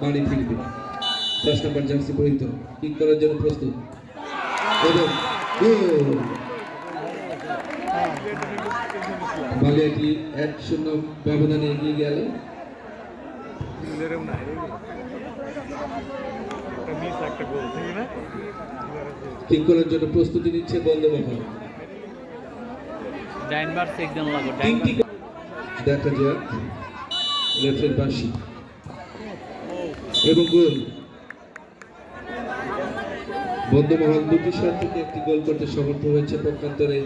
বাড়ি ফিরবে দশ নম্বর জার্সি পরিহিত কিক করার জন্য প্রস্তুত। এবং বালিয়াটি এক শূন্য ব্যবধানে এগিয়ে গেল। কিক করার জন্য প্রস্তুতি নিচ্ছে বন্দমহল ডাইনবার সেকশন লাগো ডাইনবার দেখা যাক। বাসি এবং গোল। বন্ধমহল দুটি শট থেকে একটি গোল করতে সমর্থ হয়েছে পক্ষান্তরে।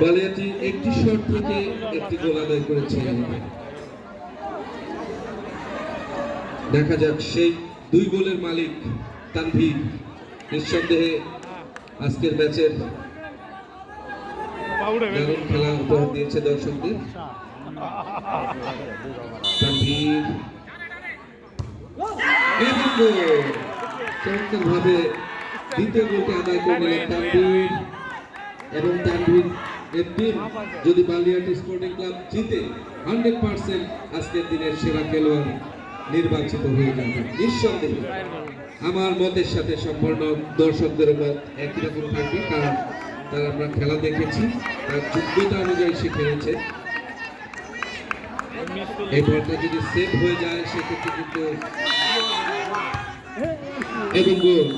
বালিয়াটি একটি শট থেকে একটি গোল আদায় করেছে। দেখা যাক, সেই দুই গোলের মালিক তানভীর। নিঃসন্দেহে আজকের ম্যাচের খেলা উপহার দিয়েছে দর্শকদের। গোল। দ্বিতীয় আদায় করে নিলেন তানভীর এবং তানভীর টিম যদি বালিয়াটি স্পোর্টিং ক্লাব জিতে হান্ড্রেড পার্সেন্ট আজকের দিনের সেরা খেলোয়াড় নির্বাচিত হয়ে যাবে নিঃসন্দেহে আমার মতের সাথে সম্পূর্ণ দর্শকদের মত একই রকম থাকবে, কারণ তারা আমরা খেলা দেখেছি, তার যোগ্যতা অনুযায়ী সে খেলেছে এই যদি হয়ে যায়, সেক্ষেত্রে কিন্তু এবং গোল।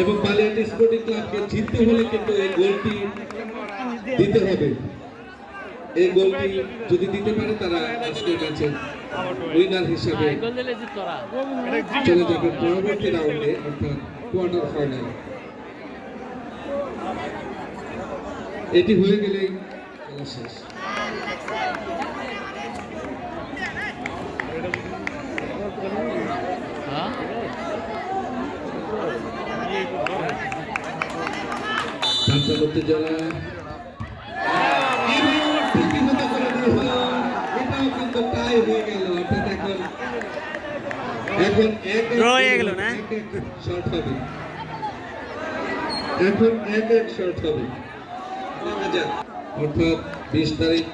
এবং বালিয়াটি স্পোর্টিং ক্লাবকে জিততে হলে কিন্তু এই গোলটি দিতে হবে। এই গোলটি যদি দিতে পারে তারা আজকের উইনার হিসাবে চলে যাবে পরবর্তী রাউন্ডে অর্থাৎ কোয়ার্টার ফাইনাল এটি হয়ে গেলেই খেলা শেষ। অর্থাৎ এখন এক এক এক হবে। দেখা যাক অর্থাৎ বিশ তারিখ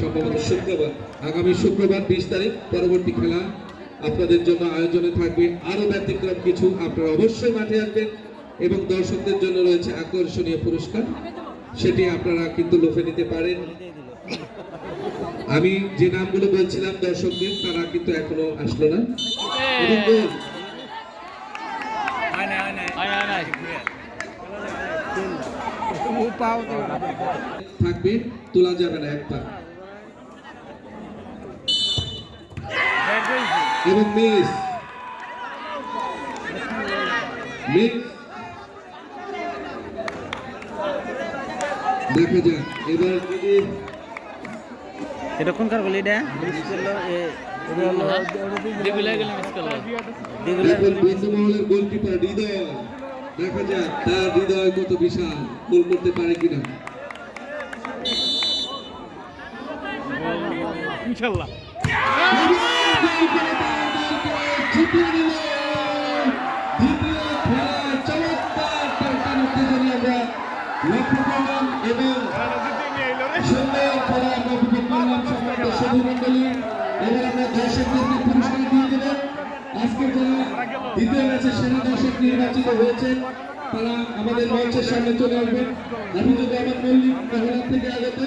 সম্ভবত শুক্রবার আগামী শুক্রবার বিশ তারিখ পরবর্তী খেলা আপনাদের জন্য আয়োজনে থাকবে। আরও ব্যতিক্রম কিছু আপনারা অবশ্যই মাঠে আসবেন এবং দর্শকদের জন্য রয়েছে আকর্ষণীয় পুরস্কার। সেটি আপনারা কিন্তু লোফে নিতে পারেন। আমি যে নামগুলো বলছিলাম দর্শকদের তারা কিন্তু এখনও আসলো না। এবং গোল। আয় না আয় না থাকবে তোলা যাবে না একটা। এবং মিস মিস দেখা যাক এবার যদি এটা কোনকার বলি এটা? দেবিলা গেলে মিস করল এখন বন্ধুমহলের গোলকিপার হৃদয়। দেখা যাক তার হৃদয় কত বিশাল গোল করতে পারে কিনা। ইনশাল্লাহ। দ্বিতীয় ম্যাচে সেরা দর্শক নির্বাচিত হয়েছেন তারা আমাদের মঞ্চের সামনে চলে আসবেন। আমি যদি আমার মল্লিক থেকে আগত